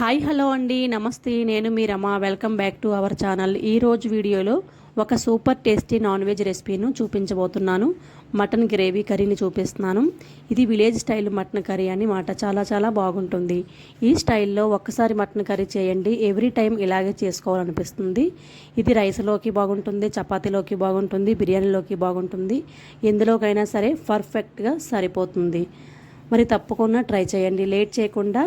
Hi hello అండి. నమస్తే. నేను మీ Rama. Welcome back to our channel. ఈరోజు వీడియోలో ఒక సూపర్ టేస్టీ నాన్ వెజ్ రెసిపీను చూపించబోతున్నాను. మటన్ గ్రేవీ కర్రీని చూపిస్తున్నాను. ఇది విలేజ్ స్టైల్ మటన్ కర్రీ అని మాట. చాలా చాలా బాగుంటుంది. ఈ స్టైల్లో ఒక్కసారి మటన్ కర్రీ చేయండి. ఎవ్రీ టైం ఇలాగే చేసుకోవాలనిపిస్తుంది. ఇది రైస్లోకి బాగుంటుంది చపాతీలోకి బాగుంటుంది బిర్యానీలోకి బాగుంటుంది. ఎందులోకైనా సరే పర్ఫెక్ట్గా సరిపోతుంది. మరి తప్పకుండా ట్రై చేయండి. లేట్ చేయకుండా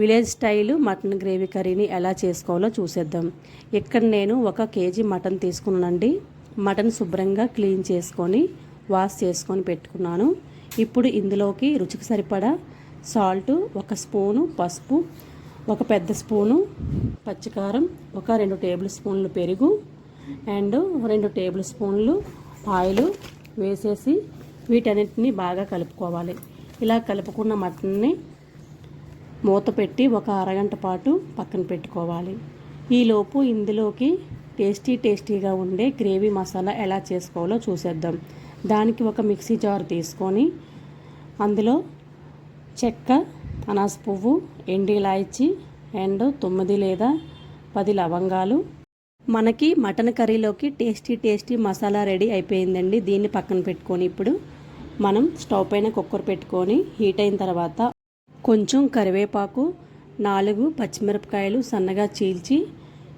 విలేజ్ స్టైల్ మటన్ గ్రేవీ కర్రీని ఎలా చేసుకోవాలో చూసేద్దాం. ఇక్కడ నేను ఒక కేజీ మటన్ తీసుకున్నానండి. మటన్ శుభ్రంగా క్లీన్ చేసుకొని వాష్ చేసుకొని పెట్టుకున్నాను. ఇప్పుడు ఇందులోకి రుచికి సరిపడా సాల్ట్ ఒక స్పూను పసుపు ఒక పెద్ద స్పూను పచ్చికారం ఒక రెండు టేబుల్ స్పూన్లు పెరుగు అండ్ రెండు టేబుల్ స్పూన్లు ఆయిల్ వేసేసి వీటన్నిటిని బాగా కలుపుకోవాలి. ఇలా కలుపుకున్న మటన్ని మూత పెట్టి ఒక అరగంట పాటు పక్కన పెట్టుకోవాలి. ఈలోపు ఇందులోకి టేస్టీ టేస్టీగా ఉండే గ్రేవీ మసాలా ఎలా చేసుకోవాలో చూసేద్దాం. దానికి ఒక మిక్సీ జార్ తీసుకొని అందులో చెక్క అనాస పువ్వు ఎండి ఇలాచి అండ్ తొమ్మిది లేదా పది లవంగాలు. మనకి మటన్ కర్రీలోకి టేస్టీ టేస్టీ మసాలా రెడీ అయిపోయిందండి. దీన్ని పక్కన పెట్టుకొని ఇప్పుడు మనం స్టవ్ పైన కుక్కర్ పెట్టుకొని హీట్ అయిన తర్వాత కొంచెం కరివేపాకు నాలుగు పచ్చిమిరపకాయలు సన్నగా చీల్చి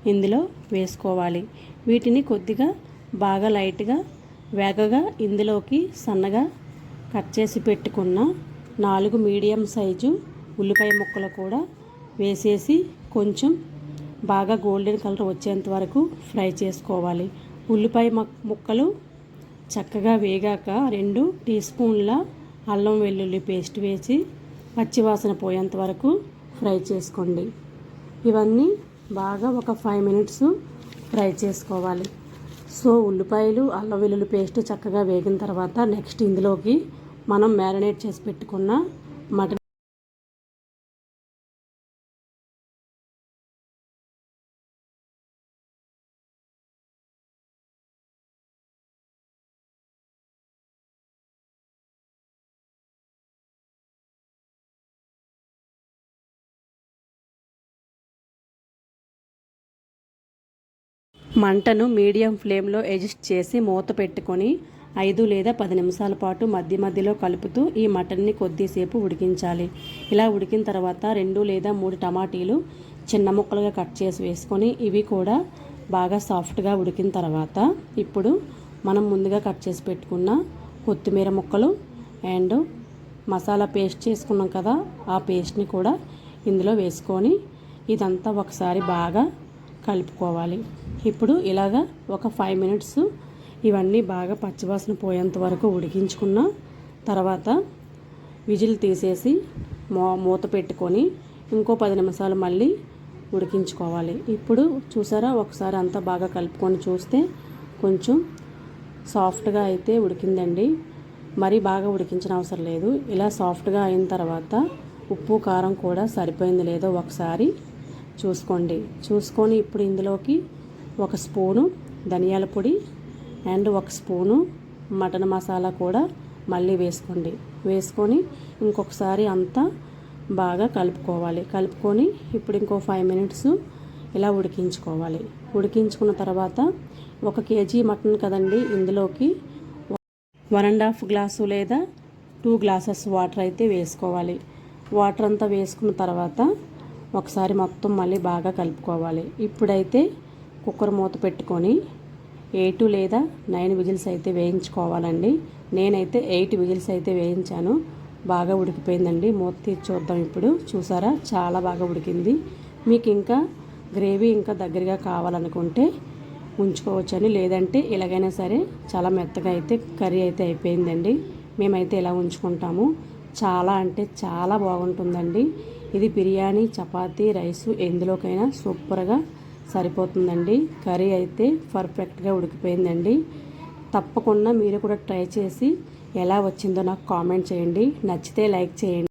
ఇందులో వేసుకోవాలి. వీటిని కొద్దిగా బాగా లైట్గా వేగగా ఇందులోకి సన్నగా కట్ చేసి పెట్టుకున్న నాలుగు మీడియం సైజు ఉల్లిపాయ ముక్కలు కూడా వేసేసి కొంచెం బాగా గోల్డెన్ కలర్ వచ్చేంత వరకు ఫ్రై చేసుకోవాలి. ఉల్లిపాయ ముక్కలు చక్కగా వేగాక రెండు టీ స్పూన్ల అల్లం వెల్లుల్లి పేస్ట్ వేసి పచ్చివాసన పోయేంత వరకు ఫ్రై చేసుకోండి. ఇవన్నీ బాగా ఒక ఫైవ్ మినిట్స్ ఫ్రై చేసుకోవాలి. సో ఉల్లిపాయలు అల్లం వెల్లుల్లి పేస్ట్ చక్కగా వేగిన తర్వాత నెక్స్ట్ ఇందులోకి మనం మ్యారినేట్ చేసి పెట్టుకున్న మటన్ మంటను మీడియం ఫ్లేమ్లో అడ్జస్ట్ చేసి మూత పెట్టుకొని ఐదు లేదా పది నిమిషాల పాటు మధ్య మధ్యలో కలుపుతూ ఈ మటన్ని కొద్దిసేపు ఉడికించాలి. ఇలా ఉడికిన తర్వాత రెండు లేదా మూడు టమాటీలు చిన్న ముక్కలుగా కట్ చేసి వేసుకొని ఇవి కూడా బాగా సాఫ్ట్గా ఉడికిన తర్వాత ఇప్పుడు మనం ముందుగా కట్ చేసి పెట్టుకున్న కొత్తిమీర ముక్కలు అండ్ మసాలా పేస్ట్ చేసుకున్నాం కదా ఆ పేస్ట్ని కూడా ఇందులో వేసుకొని ఇదంతా ఒకసారి బాగా కలుపుకోవాలి. ఇప్పుడు ఇలాగా ఒక ఫైవ్ మినిట్స్ ఇవన్నీ బాగా పచ్చివాసన పోయేంత వరకు ఉడికించుకున్న తర్వాత విజిల్ తీసేసి మో మూత పెట్టుకొని ఇంకో పది నిమిషాలు మళ్ళీ ఉడికించుకోవాలి. ఇప్పుడు చూసారా? ఒకసారి అంతా బాగా కలుపుకొని చూస్తే కొంచెం సాఫ్ట్గా అయితే ఉడికిందండి. మరీ బాగా ఉడికించిన అవసరం లేదు. ఇలా సాఫ్ట్గా అయిన తర్వాత ఉప్పు కారం కూడా సరిపోయింది లేదో ఒకసారి చూసుకోండి. చూసుకొని ఇప్పుడు ఇందులోకి ఒక స్పూను ధనియాల పొడి అండ్ ఒక స్పూను మటన్ మసాలా కూడా మళ్ళీ వేసుకోండి. వేసుకొని ఇంకొకసారి అంతా బాగా కలుపుకోవాలి. కలుపుకొని ఇప్పుడు ఇంకో ఫైవ్ మినిట్స్ ఇలా ఉడికించుకోవాలి. ఉడికించుకున్న తర్వాత ఒక కేజీ మటన్ కదండి ఇందులోకి వన్ అండ్ హాఫ్ గ్లాసు లేదా టూ గ్లాసెస్ వాటర్ అయితే వేసుకోవాలి. వాటర్ అంతా వేసుకున్న తర్వాత ఒకసారి మొత్తం మళ్ళీ బాగా కలుపుకోవాలి. ఇప్పుడైతే కుక్కర్ మూత పెట్టుకొని ఎయిట్ లేదా నైన్ విజిల్స్ అయితే వేయించుకోవాలండి. నేనైతే ఎయిట్ విజిల్స్ అయితే వేయించాను. బాగా ఉడికిపోయిందండి. మూత తీసి చూద్దాం ఇప్పుడు. చూసారా? చాలా బాగా ఉడికింది. మీకు ఇంకా గ్రేవీ ఇంకా దగ్గరగా కావాలనుకుంటే ఉంచుకోవచ్చని లేదంటే ఎలాగైనా సరే చాలా మెత్తగా అయితే కర్రీ అయితే అయిపోయిందండి. మేమైతే ఇలా ఉంచుకుంటాము. చాలా అంటే చాలా బాగుంటుందండి. ఇది బిర్యానీ చపాతీ రైసు ఎందులోకైనా సూపర్గా సరిపోతుందండి. కర్రీ అయితే పర్ఫెక్ట్గా ఉడికిపోయిందండి. తప్పకుండా మీరు కూడా ట్రై చేసి ఎలా వచ్చిందో నాకు కామెంట్ చేయండి. నచ్చితే లైక్ చేయండి.